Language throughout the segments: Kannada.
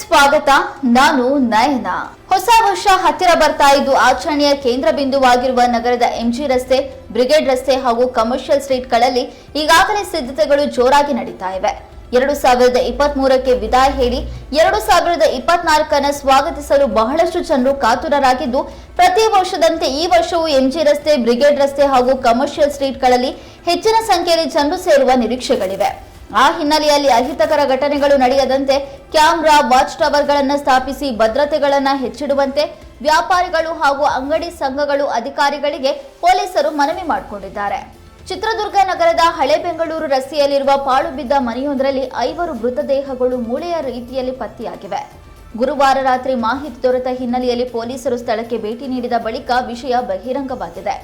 ಸ್ವಾಗತ, ನಾನು ನಯನ. ಹೊಸ ವರ್ಷ ಹತ್ತಿರ ಬರ್ತಾ ಇದ್ದು ಆಚರಣೆಯ ಕೇಂದ್ರ ಬಿಂದುವಾಗಿರುವ ನಗರದ ಎಂಜಿ ರಸ್ತೆ, ಬ್ರಿಗೇಡ್ ರಸ್ತೆ ಹಾಗೂ ಕಮರ್ಷಿಯಲ್ ಸ್ಟ್ರೀಟ್ಗಳಲ್ಲಿ ಈಗಾಗಲೇ ಸಿದ್ಧತೆಗಳು ಜೋರಾಗಿ ನಡೀತಾ ಇವೆ. ಎರಡು ಸಾವಿರದ ಇಪ್ಪತ್ತ್ ಮೂರಕ್ಕೆ ವಿದಾಯ ಹೇಳಿ, ಎರಡು ಸಾವಿರದ ಇಪ್ಪತ್ನಾಲ್ಕನ ಸ್ವಾಗತಿಸಲು ಬಹಳಷ್ಟು ಜನರು ಕಾತುರರಾಗಿದ್ದು, ಪ್ರತಿ ವರ್ಷದಂತೆ ಈ ವರ್ಷವೂ ಎಂಜಿ ರಸ್ತೆ, ಬ್ರಿಗೇಡ್ ರಸ್ತೆ ಹಾಗೂ ಕಮರ್ಷಿಯಲ್ ಸ್ಟ್ರೀಟ್ಗಳಲ್ಲಿ ಹೆಚ್ಚಿನ ಸಂಖ್ಯೆಯಲ್ಲಿ ಜನರು ಸೇರುವ ನಿರೀಕ್ಷೆಗಳಿವೆ. ಆ ಹಿನ್ನೆಲೆಯಲ್ಲಿ ಅಹಿತಕರ ಘಟನೆಗಳು ನಡೆಯದಂತೆ ಕ್ಯಾಮ್ರಾ, ವಾಚ್ ಟವರ್ಗಳನ್ನು ಸ್ಥಾಪಿಸಿ ಭದ್ರತೆಗಳನ್ನು ಹೆಚ್ಚಿಡುವಂತೆ ವ್ಯಾಪಾರಿಗಳು ಹಾಗೂ ಅಂಗಡಿ ಸಂಘಗಳು ಅಧಿಕಾರಿಗಳಿಗೆ ಪೊಲೀಸರು ಮನವಿ ಮಾಡಿಕೊಂಡಿದ್ದಾರೆ. ಚಿತ್ರದುರ್ಗ ನಗರದ ಹಳೆ ಬೆಂಗಳೂರು ರಸ್ತೆಯಲ್ಲಿರುವ ಪಾಳು ಬಿದ್ದ ಮನೆಯೊಂದರಲ್ಲಿ ಐವರು ಮೃತದೇಹಗಳು ಮೂಳೆಯ ರೀತಿಯಲ್ಲಿ ಪತ್ತೆಯಾಗಿವೆ. ಗುರುವಾರ ರಾತ್ರಿ ಮಾಹಿತಿ ದೊರೆತ ಹಿನ್ನೆಲೆಯಲ್ಲಿ ಪೊಲೀಸರು ಸ್ಥಳಕ್ಕೆ ಭೇಟಿ ನೀಡಿದ ಬಳಿಕ ವಿಷಯ ಬಹಿರಂಗವಾಗಿದೆ.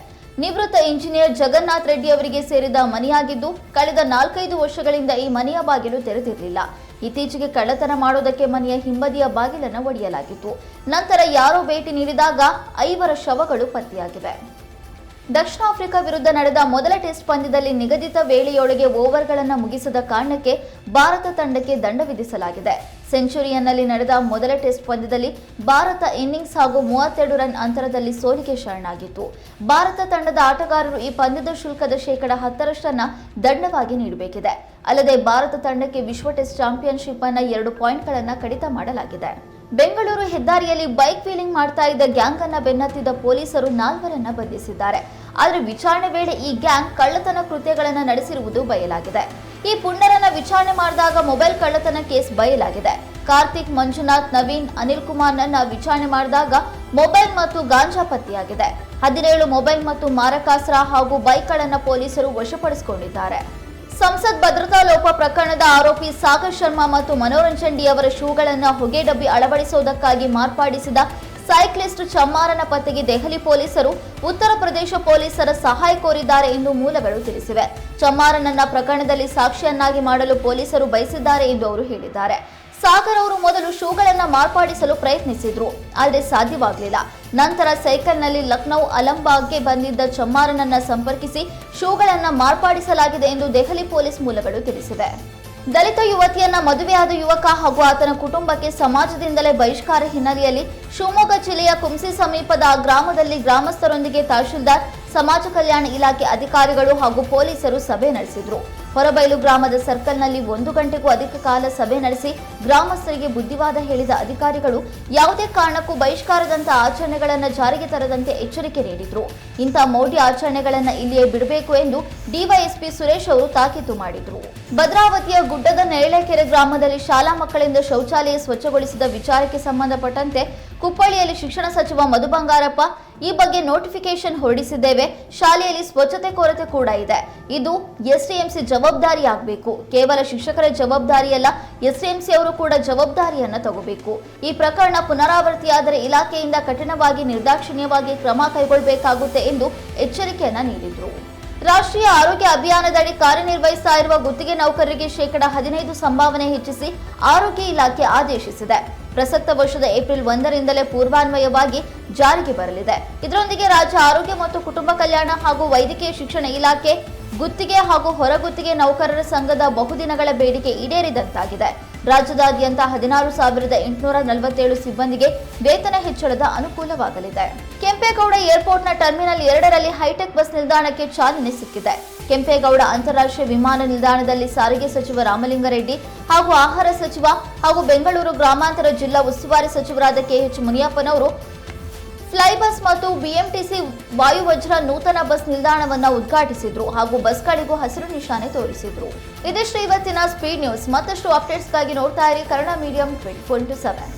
ನಿವೃತ್ತ ಇಂಜಿನಿಯರ್ ಜಗನ್ನಾಥ್ ರೆಡ್ಡಿ ಅವರಿಗೆ ಸೇರಿದ ಮನೆಯಾಗಿದ್ದು, ಕಳೆದ ನಾಲ್ಕೈದು ವರ್ಷಗಳಿಂದ ಈ ಮನೆಯ ಬಾಗಿಲು ತೆರೆದಿರಲಿಲ್ಲ. ಇತ್ತೀಚೆಗೆ ಕಳ್ಳತನ ಮಾಡೋದಕ್ಕೆ ಮನೆಯ ಹಿಂಬದಿಯ ಬಾಗಿಲನ್ನು ಒಡೆಯಲಾಗಿತ್ತು. ನಂತರ ಯಾರೋ ಭೇಟಿ ನೀಡಿದಾಗ ಐವರ ಶವಗಳು ಪತ್ತೆಯಾಗಿವೆ. ದಕ್ಷಿಣ ಆಫ್ರಿಕಾ ವಿರುದ್ಧ ನಡೆದ ಮೊದಲ ಟೆಸ್ಟ್ ಪಂದ್ಯದಲ್ಲಿ ನಿಗದಿತ ವೇಳೆಯೊಳಗೆ ಓವರ್ಗಳನ್ನು ಮುಗಿಸದ ಕಾರಣಕ್ಕೆ ಭಾರತ ತಂಡಕ್ಕೆ ದಂಡ ವಿಧಿಸಲಾಗಿದೆ. ಸೆಂಚುರಿಯನ್ನಲ್ಲಿ ನಡೆದ ಮೊದಲ ಟೆಸ್ಟ್ ಪಂದ್ಯದಲ್ಲಿ ಭಾರತ ಇನ್ನಿಂಗ್ಸ್ ಹಾಗೂ ಮೂವತ್ತೆರಡು ರನ್ ಅಂತರದಲ್ಲಿ ಸೋಲಿಗೆ ಶರಣಾಗಿತ್ತು. ಭಾರತ ತಂಡದ ಆಟಗಾರರು ಈ ಪಂದ್ಯದ ಶುಲ್ಕದ ಶೇಕಡ ಹತ್ತರಷ್ಟನ್ನು ದಂಡವಾಗಿ ನೀಡಬೇಕಿದೆ. ಅಲ್ಲದೆ ಭಾರತ ತಂಡಕ್ಕೆ ವಿಶ್ವ ಟೆಸ್ಟ್ ಚಾಂಪಿಯನ್ಶಿಪ್ ಅನ್ನ ಎರಡು ಪಾಯಿಂಟ್ಗಳನ್ನು ಕಡಿತ ಮಾಡಲಾಗಿದೆ. ಬೆಂಗಳೂರು ಹೆದ್ದಾರಿಯಲ್ಲಿ ಬೈಕ್ ವೀಲಿಂಗ್ ಮಾಡ್ತಾ ಇದ್ದ ಗ್ಯಾಂಗ್ ಅನ್ನ ಬೆನ್ನತ್ತಿದ್ದ ಪೊಲೀಸರು ನಾಲ್ವರನ್ನ ಬಂಧಿಸಿದ್ದಾರೆ. ಆದರೆ ವಿಚಾರಣೆ ವೇಳೆ ಈ ಗ್ಯಾಂಗ್ ಕಳ್ಳತನ ಕೃತ್ಯಗಳನ್ನು ನಡೆಸಿರುವುದು ಬಯಲಾಗಿದೆ. ಈ ಪುಂಡರನ್ನ ವಿಚಾರಣೆ ಮಾಡಿದಾಗ ಮೊಬೈಲ್ ಕಳ್ಳತನ ಕೇಸ್ ಬಯಲಾಗಿದೆ. ಕಾರ್ತಿಕ್, ಮಂಜುನಾಥ್, ನವೀನ್, ಅನಿಲ್ ಕುಮಾರ್ ಕುಮಾರ್ನನ್ನ ವಿಚಾರಣೆ ಮಾಡಿದಾಗ ಮೊಬೈಲ್ ಮತ್ತು ಗಾಂಜಾ ಪತ್ತೆಯಾಗಿದೆ. ಹದಿನೇಳು ಮೊಬೈಲ್ ಮತ್ತು ಮಾರಕಾಸ್ತ್ರ ಹಾಗೂ ಬೈಕ್ಗಳನ್ನ ಪೊಲೀಸರು ವಶಪಡಿಸಿಕೊಂಡಿದ್ದಾರೆ. ಸಂಸತ್ ಭದ್ರತಾ ಲೋಪ ಪ್ರಕರಣದ ಆರೋಪಿ ಸಾಗರ್ ಶರ್ಮಾ ಮತ್ತು ಮನೋರಂಜನ್ ಡಿ ಅವರ ಶೂಗಳನ್ನು ಹೊಗೆ ಡಬ್ಬಿ ಅಳವಡಿಸುವುದಕ್ಕಾಗಿ ಮಾರ್ಪಾಡಿಸಿದ ಸೈಕ್ಲಿಸ್ಟ್ ಚಮ್ಮಾರನ ಪತ್ತೆಗೆ ದೆಹಲಿ ಪೊಲೀಸರು, ಉತ್ತರ ಪ್ರದೇಶ ಪೊಲೀಸರ ಸಹಾಯ ಕೋರಿದ್ದಾರೆ ಎಂದು ಮೂಲಗಳು ತಿಳಿಸಿವೆ. ಚಮ್ಮಾರನನ್ನ ಪ್ರಕರಣದಲ್ಲಿ ಸಾಕ್ಷಿಯನ್ನಾಗಿ ಮಾಡಲು ಪೊಲೀಸರು ಬಯಸಿದ್ದಾರೆ ಎಂದು ಅವರು ಹೇಳಿದ್ದಾರೆ. ಸಾಗರ್ ಅವರು ಮೊದಲು ಶೂಗಳನ್ನ ಮಾರ್ಪಾಡಿಸಲು ಪ್ರಯತ್ನಿಸಿದ್ರು. ಆದರೆ ಸಾಧ್ಯವಾಗಲಿಲ್ಲ. ನಂತರ ಸೈಕಲ್ನಲ್ಲಿ ಲಕ್ನೌ ಅಲಂಬಾಗ್ಗೆ ಬಂದಿದ್ದ ಚಮ್ಮಾರನನ್ನ ಸಂಪರ್ಕಿಸಿ ಶೂಗಳನ್ನ ಮಾರ್ಪಾಡಿಸಲಾಗಿದೆ ಎಂದು ದೆಹಲಿ ಪೊಲೀಸ್ ಮೂಲಗಳು ತಿಳಿಸಿವೆ. ದಲಿತ ಯುವತಿಯನ್ನ ಮದುವೆಯಾದ ಯುವಕ ಹಾಗೂ ಆತನ ಕುಟುಂಬಕ್ಕೆ ಸಮಾಜದಿಂದಲೇ ಬಹಿಷ್ಕಾರ ಹಿನ್ನೆಲೆಯಲ್ಲಿ ಶಿವಮೊಗ್ಗ ಜಿಲ್ಲೆಯ ಕುಂಸಿ ಸಮೀಪದ ಗ್ರಾಮದಲ್ಲಿ ಗ್ರಾಮಸ್ಥರೊಂದಿಗೆ ತಹಶೀಲ್ದಾರ್, ಸಮಾಜ ಕಲ್ಯಾಣ ಇಲಾಖೆ ಅಧಿಕಾರಿಗಳು ಹಾಗೂ ಪೊಲೀಸರು ಸಭೆ ನಡೆಸಿದ್ರು. ಹೊರಬೈಲು ಗ್ರಾಮದ ಸರ್ಕಲ್ನಲ್ಲಿ ಒಂದು ಗಂಟೆಗೂ ಅಧಿಕ ಕಾಲ ಸಭೆ ನಡೆಸಿ ಗ್ರಾಮಸ್ಥರಿಗೆ ಬುದ್ಧಿವಾದ ಹೇಳಿದ ಅಧಿಕಾರಿಗಳು ಯಾವುದೇ ಕಾರಣಕ್ಕೂ ಬಹಿಷ್ಕಾರದಂತಹ ಆಚರಣೆಗಳನ್ನು ಜಾರಿಗೆ ತರದಂತೆ ಎಚ್ಚರಿಕೆ ನೀಡಿದ್ರು. ಇಂತಹ ಮೌಢ್ಯ ಆಚರಣೆಗಳನ್ನು ಇಲ್ಲಿಯೇ ಬಿಡಬೇಕು ಎಂದು ಡಿವೈಎಸ್ಪಿ ಸುರೇಶ್ ಅವರು ತಾಕೀತು ಮಾಡಿದ್ರು. ಭದ್ರಾವತಿಯ ಗುಡ್ಡದ ನೇರಳೆಕೆರೆ ಗ್ರಾಮದಲ್ಲಿ ಶಾಲಾ ಮಕ್ಕಳಿಂದ ಶೌಚಾಲಯ ಸ್ವಚ್ಛಗೊಳಿಸಿದ ವಿಚಾರಕ್ಕೆ ಸಂಬಂಧಪಟ್ಟಂತೆ ಕುಪ್ಪಳ್ಳಿಯಲ್ಲಿ ಶಿಕ್ಷಣ ಸಚಿವ ಮಧು ಬಂಗಾರಪ್ಪ ಈ ಬಗ್ಗೆ ನೋಟಿಫಿಕೇಶನ್ ಹೊರಡಿಸಿದ್ದೇವೆ. ಶಾಲೆಯಲ್ಲಿ ಸ್ವಚ್ಛತೆ ಕೊರತೆ ಕೂಡ ಇದೆ. ಇದು ಎಸ್ಡಿಎಂಸಿ ಜವಾಬ್ದಾರಿ ಆಗಬೇಕು ಕೇವಲ ಶಿಕ್ಷಕರ ಜವಾಬ್ದಾರಿಯಲ್ಲ ಎಸ್ಡಿಎಂಸಿ ಅವರು ಕೂಡ ಜವಾಬ್ದಾರಿಯನ್ನ ತಗೋಬೇಕು. ಈ ಪ್ರಕರಣ ಪುನರಾವರ್ತಿಯಾದರೆ ಇಲಾಖೆಯಿಂದ ಕಠಿಣವಾಗಿ ನಿರ್ದಾಕ್ಷಿಣ್ಯವಾಗಿ ಕ್ರಮ ಕೈಗೊಳ್ಳಬೇಕಾಗುತ್ತೆ ಎಂದು ಎಚ್ಚರಿಕೆಯನ್ನ ನೀಡಿದರು. ರಾಷ್ಟ್ರೀಯ ಆರೋಗ್ಯ ಅಭಿಯಾನದಡಿ ಕಾರ್ಯನಿರ್ವಹಿಸ್ತಾ ಇರುವ ಗುತ್ತಿಗೆ ನೌಕರರಿಗೆ ಶೇಕಡ ಹದಿನೈದು ಸಂಭಾವನೆ ಹೆಚ್ಚಿಸಿ ಆರೋಗ್ಯ ಇಲಾಖೆ ಆದೇಶಿಸಿದೆ. ಪ್ರಸಕ್ತ ವರ್ಷದ ಏಪ್ರಿಲ್ ಒಂದರಿಂದಲೇ ಪೂರ್ವಾನ್ವಯವಾಗಿ ಜಾರಿಗೆ ಬರಲಿದೆ. ಇದರೊಂದಿಗೆ ರಾಜ್ಯ ಆರೋಗ್ಯ ಮತ್ತು ಕುಟುಂಬ ಕಲ್ಯಾಣ ಹಾಗೂ ವೈದ್ಯಕೀಯ ಶಿಕ್ಷಣ ಇಲಾಖೆ ಗುತ್ತಿಗೆ ಹಾಗೂ ಹೊರಗುತ್ತಿಗೆ ನೌಕರರ ಸಂಘದ ಬಹುದಿನಗಳ ಬೇಡಿಕೆ ಈಡೇರಿದಂತಾಗಿದೆ. ರಾಜ್ಯದಾದ್ಯಂತ ಹದಿನಾರು ಸಾವಿರದ ಎಂಟುನೂರ ನಲವತ್ತೇಳು ಸಿಬ್ಬಂದಿಗೆ ವೇತನ ಹೆಚ್ಚಳದ ಅನುಕೂಲವಾಗಲಿದೆ. ಕೆಂಪೇಗೌಡ ಏರ್ಪೋರ್ಟ್ನ ಟರ್ಮಿನಲ್ ಎರಡರಲ್ಲಿ ಹೈಟೆಕ್ ಬಸ್ ನಿಲ್ದಾಣಕ್ಕೆ ಚಾಲನೆ ಸಿಕ್ಕಿದೆ. ಕೆಂಪೇಗೌಡ ಅಂತಾರಾಷ್ಟ್ರೀಯ ವಿಮಾನ ನಿಲ್ದಾಣದಲ್ಲಿ ಸಾರಿಗೆ ಸಚಿವ ರಾಮಲಿಂಗಾರೆಡ್ಡಿ ಹಾಗೂ ಆಹಾರ ಸಚಿವ ಹಾಗೂ ಬೆಂಗಳೂರು ಗ್ರಾಮಾಂತರ ಜಿಲ್ಲಾ ಉಸ್ತುವಾರಿ ಸಚಿವರಾದ ಕೆಎಚ್ ಮುನಿಯಪ್ಪನವರು ಫ್ಲೈ ಬಸ್ ಮತ್ತು ಬಿಎಂಟಿಸಿ ವಾಯುವಜ್ರ ನೂತನ ಬಸ್ ನಿಲ್ದಾಣವನ್ನು ಉದ್ಘಾಟಿಸಿದ್ರು ಹಾಗೂ ಬಸ್ಗಳಿಗೂ ಹಸಿರು ನಿಶಾನೆ ತೋರಿಸಿದ್ರು. ಇದಿಷ್ಟು ಇವತ್ತಿನ ಸ್ಪೀಡ್ ನ್ಯೂಸ್. ಮತ್ತಷ್ಟು ಅಪ್ಡೇಟ್ಸ್ಗಾಗಿ ನೋಡ್ತಾ ಇರಿ Kannada medium twenty four to seven